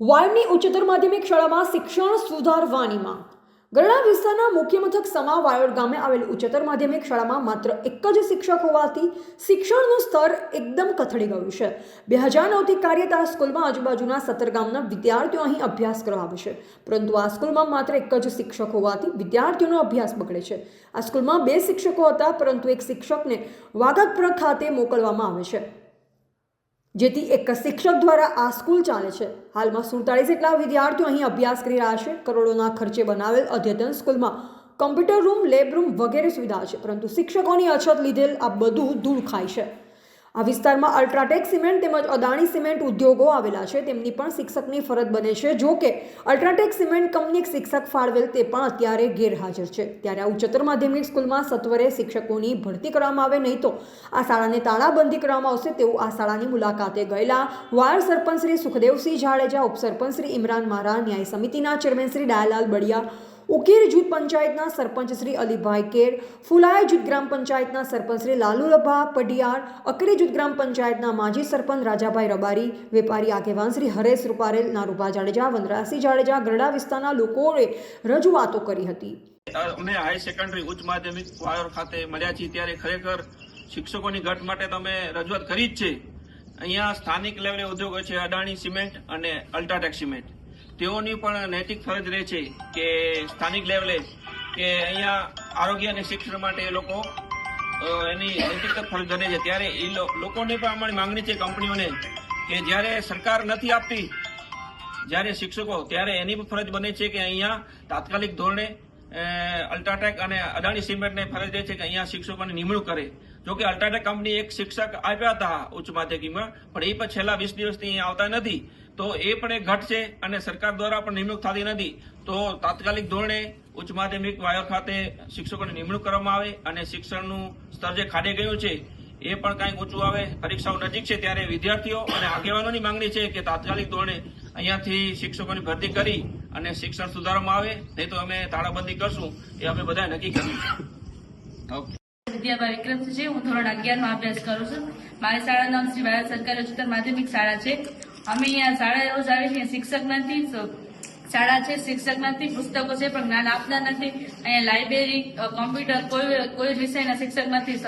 વાળની ઉચ્ચતર માધ્યમિક શાળામાં શિક્ષણ સુધારવાની માંગ ગરડા વિસ્તારના મુખ્ય મથક સમા વાયોડ ગામે આવેલી ઉચ્ચતર માધ્યમિક શાળામાં માત્ર એક જ શિક્ષક હોવાથી શિક્ષણનું સ્તર એકદમ કથળી ગયું છે. બે હજાર નવથી કાર્યતા સ્કૂલમાં આજુબાજુના સત્તર ગામના વિદ્યાર્થીઓ અહીં અભ્યાસ કરવા આવે છે. પરંતુ આ સ્કૂલમાં માત્ર એક જ શિક્ષક હોવાથી વિદ્યાર્થીઓનો અભ્યાસ બગડે છે. આ સ્કૂલમાં બે શિક્ષકો હતા, પરંતુ એક શિક્ષકને વાગદપુર ખાતે મોકલવામાં આવે છે. જેથી એક શિક્ષક દ્વારા આ સ્કૂલ ચાલે છે. હાલમાં સુડતાલીસ જેટલા વિદ્યાર્થીઓ અહીં અભ્યાસ કરી રહ્યા છે. કરોડોના ખર્ચે બનાવેલ અદ્યતન સ્કૂલમાં કમ્પ્યુટર રૂમ, લેબ રૂમ વગેરે સુવિધા છે, પરંતુ શિક્ષકોની અછત લીધેલ આ બધું ધૂળ ખાય છે. આ વિસ્તારમાં અલ્ટ્રાટેક સિમેન્ટ તેમજ અદાણી સિમેન્ટ ઉદ્યોગો આવેલા છે. તેમની પણ શિક્ષકની ફરજ બને છે. જો કે, અલ્ટ્રાટેક સિમેન્ટ કંપની શિક્ષક ફાળવેલ તે પણ અત્યારે ગેરહાજર છે. ત્યારે આ ઉચ્ચતર માધ્યમિક સ્કૂલમાં સત્વરે શિક્ષકોની ભરતી કરવામાં આવે નહીં તો આ શાળાને તાળાબંધી કરવામાં આવશે. તેવું આ શાળાની મુલાકાતે ગયેલા. વાયર સરપંચ શ્રી સુખદેવસિંહ જાડેજા, ઉપસરપંચ શ્રી ઇમરાન મારા, ન્યાય સમિતિના ચેરમેન શ્રી ડાયાલાલ બળિયા ઉકેર જૂથ પંચાયતના સરપંચ શ્રી અલીભાઈ કેર, ફુલાય જૂથ ગ્રામ પંચાયતના સરપંચ શ્રી લાલુલભા પઢિયાર, અકરી જૂથ ગ્રામ પંચાયતના માજી સરપંચ રાજાભાઈ રબારી, વેપારી આગેવાન શ્રી હરેશ રૂપારેલ, નારૂભા જાડેજા વનરાજસિંહ જાડેજા, ગરડા વિસ્તારના લોકોએ રજૂઆતો કરી હતી. અમે હાઈ સેકન્ડરી ઉચ્ચ માધ્યમિક વાયોર ખાતે મળ્યા છીએ ત્યારે ખરેખર શિક્ષકોની ઘટ માટે તમે રજૂઆત કરી જ છે. અહીંયા સ્થાનિક લેવલે ઉદ્યોગો છે, અદાણી સિમેન્ટ અને અલ્ટ્રાટેક સિમેન્ટ. તેઓની પણ નૈતિક ફરજ રહે છે કે સ્થાનિક લેવલે કે અહીંયા આરોગ્ય અને શિક્ષણ માટે એ લોકો એની નૈતિક ફરજ બને છે. ત્યારે એ લોકોની પણ અમારી માંગણી છે કંપનીઓને કે જ્યારે સરકાર નથી આપતી, જ્યારે શિક્ષકો, ત્યારે એની પણ ફરજ બને છે કે અહીંયા તાત્કાલિક ધોરણે અલ્ટ્રાટેક અને અદાણી સિમેન્ટને ફરજ છે કે અહીંયા શિક્ષકોની નિમણૂક કરે. જો કે અલ્ટ્રાટેક કંપની એક શિક્ષક આપ્યા હતા ઉચ્ચ માધ્યમિકમાં, પણ એ પણ છેલ્લા વીસ દિવસથી અહીંયા આવતા નથી. તો એ પણ એક ઘટ છે અને સરકાર દ્વારા પણ નિમણૂક થતી નથી. તો તાત્કાલિક ધોરણે ઉચ્ચ માધ્યમિક વાયો ખાતે શિક્ષકોની નિમણૂક કરવામાં આવે અને શિક્ષણનું સ્તર જે ખાડે ગયું છે, એ પણ કાંઈક ઊંચું આવે. પરીક્ષાઓ નજીક છે ત્યારે વિદ્યાર્થીઓ અને આગેવાનોની માંગણી છે કે તાત્કાલિક ધોરણે અહીંયાથી શિક્ષકોની ભરતી કરી અને શિક્ષણ સુધારવામાં આવે નહીં તો અમે તાળાબંધી કરશું. એ અમે બધા નક્કી કર્યું. છે ઓકે. વિદ્યાભાઈ વિક્રમસિંહ છે હું ધોરણ અગિયારમાં અભ્યાસ કરું છું. મારી શાળાનું નામ શ્રી ભારત સરકારી ઉચ્ચતર માધ્યમિક શાળા છે. અમે અહીંયા શાળા રોજ આવીએ છીએ શિક્ષક નથી શાળા છે શિક્ષક નથી પુસ્તકો છે, પણ જ્ઞાન આપતા નથી. અહીંયા લાઇબ્રેરી કોમ્પ્યુટર કોઈ કોઈ વિષયના શિક્ષક નથી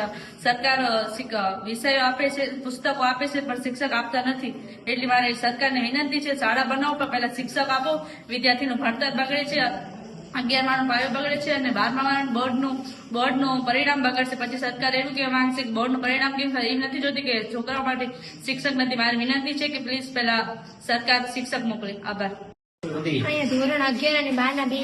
સરકાર વિષયો આપે છે, પુસ્તકો આપે છે, પણ શિક્ષક આપતા નથી. એટલે મારે સરકારને વિનંતી છે, શાળા બનાવો, પણ પહેલા શિક્ષક આપો. વિદ્યાર્થીનું ભણતર બગડે છે અગિયારમાનો પાયો બગડે છે અને બારમા બોર્ડનું બોર્ડનું પરિણામ બગડશે. પછી સરકાર એવું કહેવા માંગશે કે બોર્ડનું પરિણામ કેમ થાય? એ નથી જોતી કે છોકરાઓ માટે શિક્ષક નથી. મારી વિનંતી છે કે પ્લીઝ પહેલા સરકાર શિક્ષક મોકલે. આભાર. અહીંયા ધોરણ અગિયાર અને બાર ના બે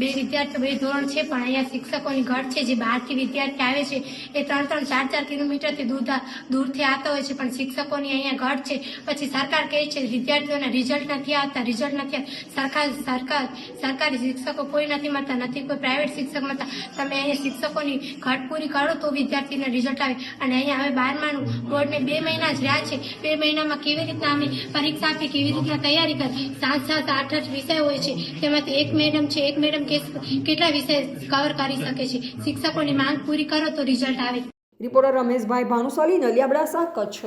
બે વિદ્યાર્થીઓ, બે ધોરણ છે, પણ અહીંયા શિક્ષકોની ઘટ છે, જે બહારથી વિદ્યાર્થી આવે છે, એ ત્રણ ત્રણ, ચાર ચાર કિલોમીટરથી દૂર દૂરથી આવતા હોય છે, પણ શિક્ષકોની અહીંયા ઘટ છે. પછી સરકાર કહે છે, વિદ્યાર્થીઓના રિઝલ્ટ નથી આવતા રિઝલ્ટ નથી. સરકાર સરકાર સરકારી શિક્ષકો કોઈ નથી મળતા, નથી, કોઈ પ્રાઇવેટ શિક્ષક મળતા. તમે અહીંયા શિક્ષકોની ઘટ પૂરી કરો તો વિદ્યાર્થીને રિઝલ્ટ આવે. અને અહીંયા હવે બારમાનું બોર્ડને બે મહિના જ રહ્યા છે. બે મહિનામાં કેવી રીતના અમે પરીક્ષા આપી કેવી રીતના તૈયારી કરી સાત સાત, આઠ આઠ વિષય હોય છે. તેમાંથી એક મેડમ છે. એક મેડમ કેટલા વિષય કવર કરી શકે છે. શિક્ષકોની માંગ પૂરી કરો તો રિઝલ્ટ આવે. રિપોર્ટર રમેશભાઈ ભાનુશાલી નલિયાબડાસા કચ્છ.